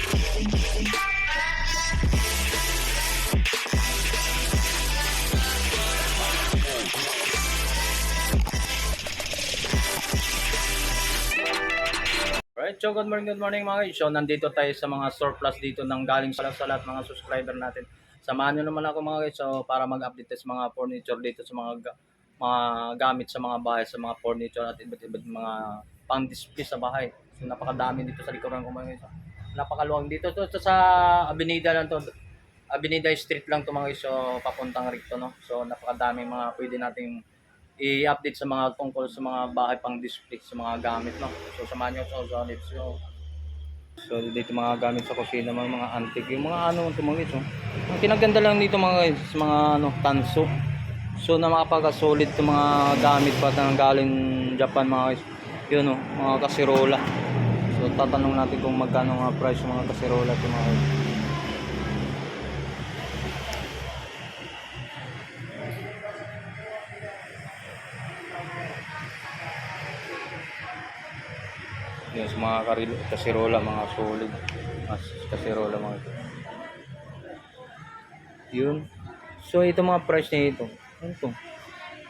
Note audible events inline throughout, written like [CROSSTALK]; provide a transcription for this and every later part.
Alright, so good morning, good morning mga guys. So nandito tayo sa mga surplus dito ng galing sa, lahat mga subscriber natin. Samahan nyo naman ako mga guys so, para mag-update sa mga furniture dito sa mga mga gamit sa mga bahay, sa mga furniture at iba't ibang mga pang-display sa bahay. So napakadami dito sa likuran ko mga guys. Ah. Napakaluwang dito to, to sa Avenida lang to. Avenida Street lang to mga guys. So papuntang rito no. So napakadami mga pwede nating i-update sa mga tungkol sa mga bahay pang display sa mga gamit no. So samahan niyo sa ulit. So So dito mga gamit sa kusina mga mga antique, yung mga ano ito mga guys. Oh. Ang kinaganda lang dito mga guys, mga ano tanso. So na makapag-solid itong mga gamit pa na galing Japan mga guys. Yun oh, mga kasirola. So tatanong natin kung magkano nga price mga kasirola ito mga sa mga karil kasirola, mga solid. Mas kasirola mga ito. Yun. So ito mga price na ito. Ano to?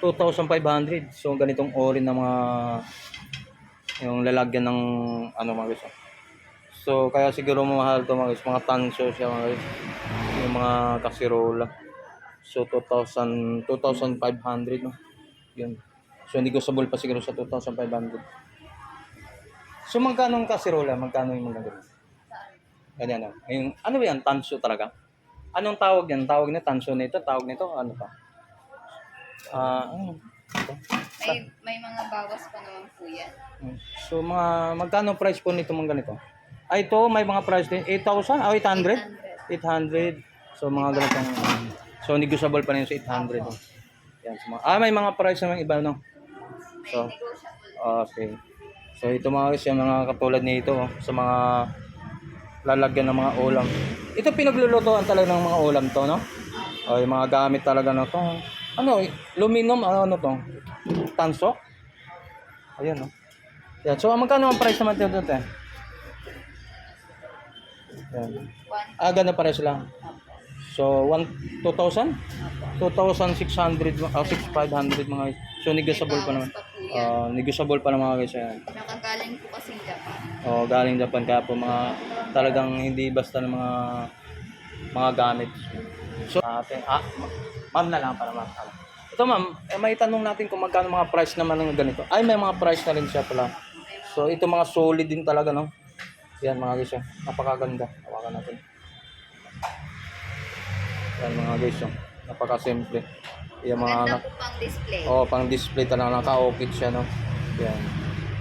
2,500. So ganitong ori na mga yung lalagyan ng ano mga guys. oh. So kaya siguro mahal to mga guys. Mga tanso siya mga guys. Yung mga kasirola. So 2,000 2,500 no. Yun. So negotiable pa siguro sa 2,500. So magkano ang kasirola? Magkano yung mga ganun? Ganyan ano. Yung, ano ba yan? Tanso talaga? Anong tawag yan? Tawag na tanso nito? Tawag nito? Ano pa? Ah, ano? May, may mga bawas pa naman po yan. Hmm. So mga magkano price po nito mga ganito? Ay ito may mga price din 8,000 o 800? 800. So mga ganitong so negotiable pa rin sa 800. oh. Yan so, mga, ah may mga price naman iba no. So okay. So ito mga guys, yung mga katulad nito oh, sa mga lalagyan ng mga ulam. Ito pinaglulutuan talaga ng mga ulam to, no? O yung mga gamit talaga na to. Ano, aluminum, ano, ano to? Tanso? Ayun, no? Yan. So, magkano ang price naman dito, te? Yan. Ah, ganun pa rin sila. So, one, 2,000? 2,600, ah, 6,500 mga guys. So, negotiable pa naman. Ah, negotiable pa ng mga guys. Yan. Nakagaling po kasi Japan. O, galing Japan kaya po mga talagang hindi basta ng mga mga gamit. So, ate, ah, ma- ma'am na lang para ma'am. Ito ma'am, eh, may tanong natin kung magkano mga price naman ng ganito. Ay, may mga price na rin siya pala. So, ito mga solid din talaga, no? Yan mga guys, oh. napakaganda. Hawakan natin. Yan mga guys, oh. napakasimple. Yan mga Maganda anak. po pang display. Oh, pang display talaga naka-okit siya, no? Yan.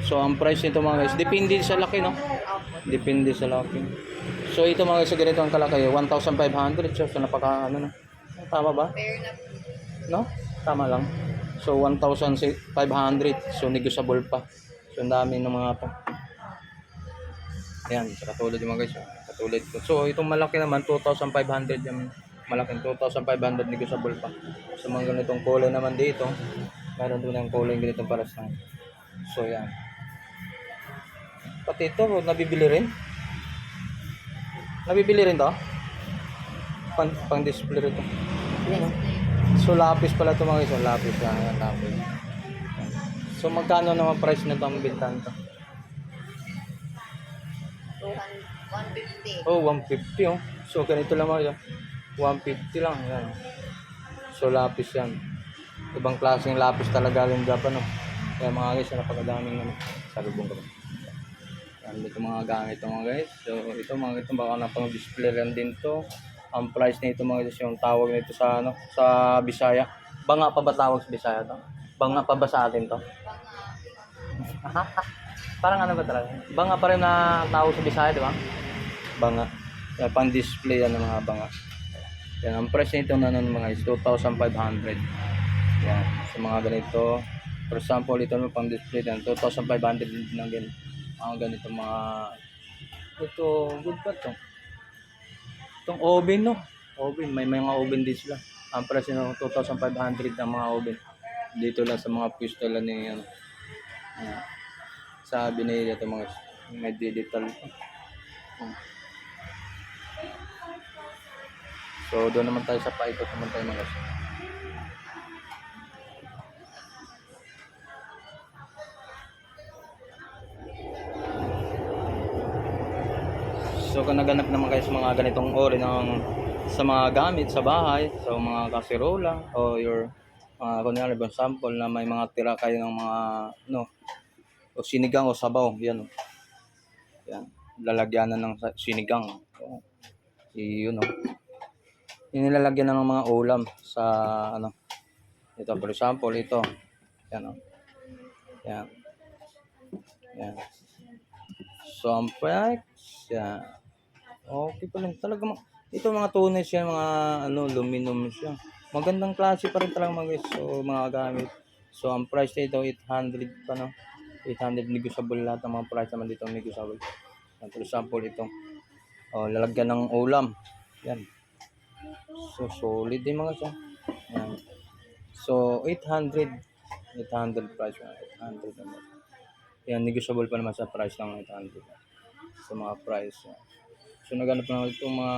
So, ang price nito mga guys, depende sa laki, no? Opo. Depende sa laki. So, ito mga guys, sa ganito ang kalaki, 1,500. So, so, napaka, ano na. Tama ba? Fair na. No? Tama lang. So, 1,500. So, negotiable pa. So, ang dami ng mga to. Ayan, sa katulad yung mga guys. oh. Katulad ko. So, itong malaki naman, 2,500 yung malaking 2,500 negotiable pa. So, mga ganitong kulay naman dito. Meron doon ng kulay ganitong paras na. So, yan. Pati ito, nabibili rin. Nabibili rin to. Pang, pang display rin to. So lapis pala ito mga guys, lapis lang, yan, lapis. So magkano naman price na itong bintan to? 200 150. Oh, 150 oh. So ganito lang mga guys, oh. 150 lang, yan. So lapis yan. Ibang klaseng lapis talaga yung Japan oh. Kaya mga guys, napakadaming ano, salubong ko. Yan dito mga gamit mga guys. So ito mga ito baka napang display lang din to. Ang price nito mga guys, yung tawag nito sa ano, sa Bisaya. Banga pa ba tawag sa Bisaya to? Banga pa ba sa atin to? [LAUGHS] Parang ano ba talaga? Banga pa rin na tawag sa Bisaya, di ba? Banga. Yan, pang display yan ng mga banga. Yan, ang price nito na nun mga is 2,500. Yan, sa mga ganito. For example, ito naman pang display yan, 2,500 din ng ganito. Mga ganito mga ito, good pa to. Itong oven, no? Oven, may mga oven din sila. Ang price nito 2,500 ang mga oven. Dito lang sa mga pwesto lang ni ano. Ayan. Sabi nila ito mga may digital. So doon naman tayo sa paikot naman tayo mga guys. kung naganap naman kayo sa mga ganitong ori ng sa mga gamit sa bahay, sa mga kasirola o your mga kunyari ibang sample na may mga tira kayo ng mga no o sinigang o sabaw, yan. Yan, lalagyan na ng sinigang. Oh. Yun oh. Yung nilalagyan na ng mga ulam sa ano. Ito for example, ito. Yan oh. Yan. Yan. So, ang price, yan. Okay pa lang. Talaga, ito mga tunay siya, mga ano, aluminum siya. Magandang klase pa rin talaga mga guys. So, mga gamit. So, ang price nito, 800 pa, no? 800 negotiable lahat ng mga price naman dito negotiable. For example, ito. Oh, lalagyan ng ulam. Yan. So, solid din mga siya. Yan. So, 800. 800 price. mga 800 naman. Yan, negotiable pa naman sa price ng 800. Sa mga price. yan. So, naghanap na ito mga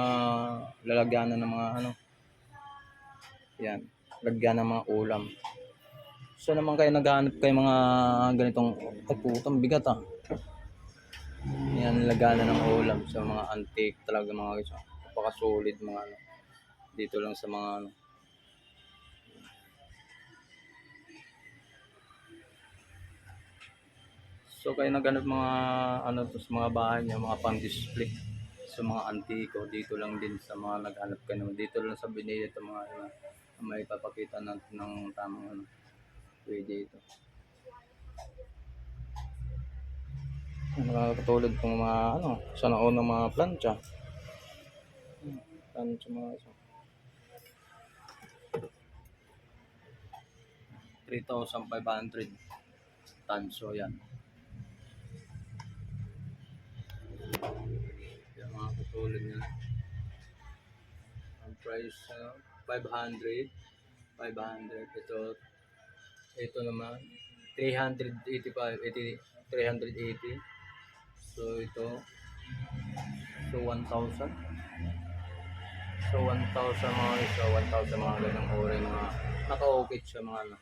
lalagyanan ng mga ano. Yan. Lagyan ng mga ulam. So naman kayo naghahanap kayo mga ganitong ay bigat ah. Yan lagana ng ulam sa mga antique talaga mga guys. Napaka-solid mga ano. Dito lang sa mga ano. So kayo naghanap mga ano to sa mga bahay niyo, mga pang-display sa mga antiko dito lang din sa mga naghanap kayo naman dito lang sa binili ito mga ano, may papakita natin ng tamang ano pwede ito. Mga katulad ng mga ano, sa naunang mga plancha. Plancha mga isa. 3,500 tanso yan. Yan katulad niya. Ang price uh, 500 500 ito ito naman. 385 80, 380 so ito. So 1,000 so 1,000 mga so 1,000 mga ganang ori mga naka-okay siya mga ano.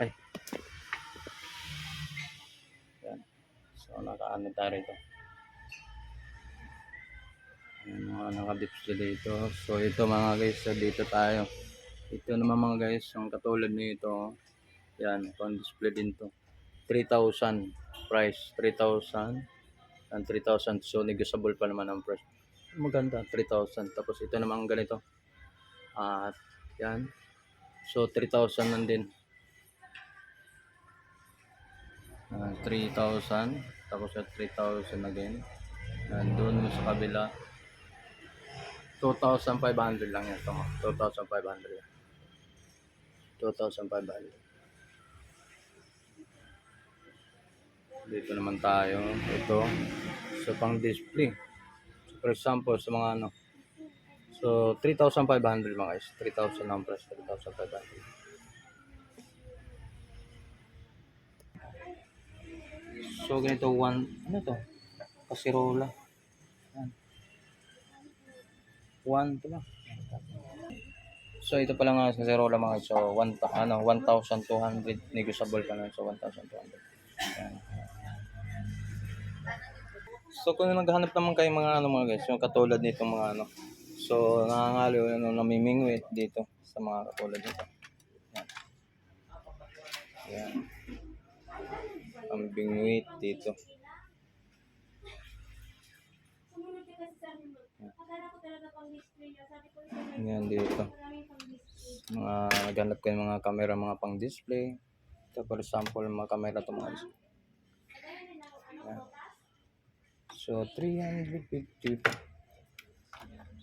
Ay so nakaano tayo rito Ayan, mga nakadisplay dito. So, ito mga guys, so dito tayo. Ito naman mga guys, ang katulad nito. Yan, pang display din to. 3,000 price. 3,000. And 3,000. So, negotiable pa naman ang price. Maganda, 3,000. Tapos ito naman ganito. At, yan. So, 3,000 lang din. Ah, 3,000. Tapos at 3,000 again. Nandun sa kabila. 2,500 lang yan. Ito, 2,500 yan. 2,500. Dito naman tayo. Ito. So, pang display. So, for example, sa mga ano. So, 3,500 mga guys. 3,000 ang price. 3,500. So, ganito, one, ano to? Kasirola. Yan. One, ito ba? So, ito pala nga Kasirola mga guys. So, one, ano, 1,200 negotiable ka na. So, 1,200. Yan. So, kung naghahanap naman kayo mga ano mga guys, yung katulad nitong mga ano. So, nakangaliw, ano, namimingwit dito sa mga katulad nito. Yan. Yan. Ang bingwit dito. Yan dito. Mga naghanap kayo mga camera, mga pang display. Ito for example, mga camera ito mga. Yan. So, 350.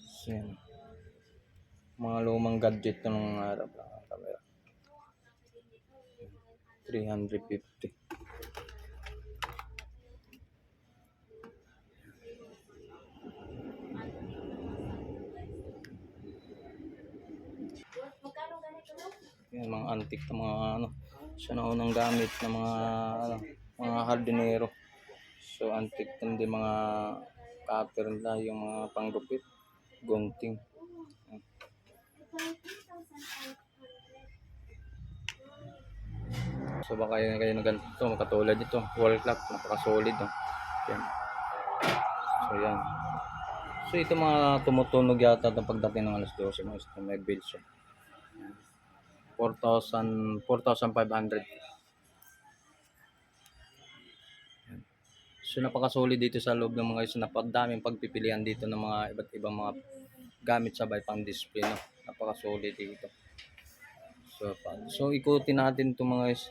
So, yan. Mga lumang gadget ng ang camera. 350. Yan, mga antique na mga ano, sa naunang gamit ng mga ano, mga hardinero. So antique din din mga cutter nila, yung mga panggupit, gunting. So baka kayo kayo na ganito, katulad ito, wall clock, napaka-solid no. Yan. So yan. So ito mga tumutunog yata ng pagdating ng alas 12 mga may bill siya. Yan. 4,000 4,500. Yan. So napaka-solid dito sa loob ng mga guys, napakadaming pagpipilian dito ng mga iba't ibang mga gamit sabay pang display no. Napaka-solid dito. So, so ikutin natin itong mga guys.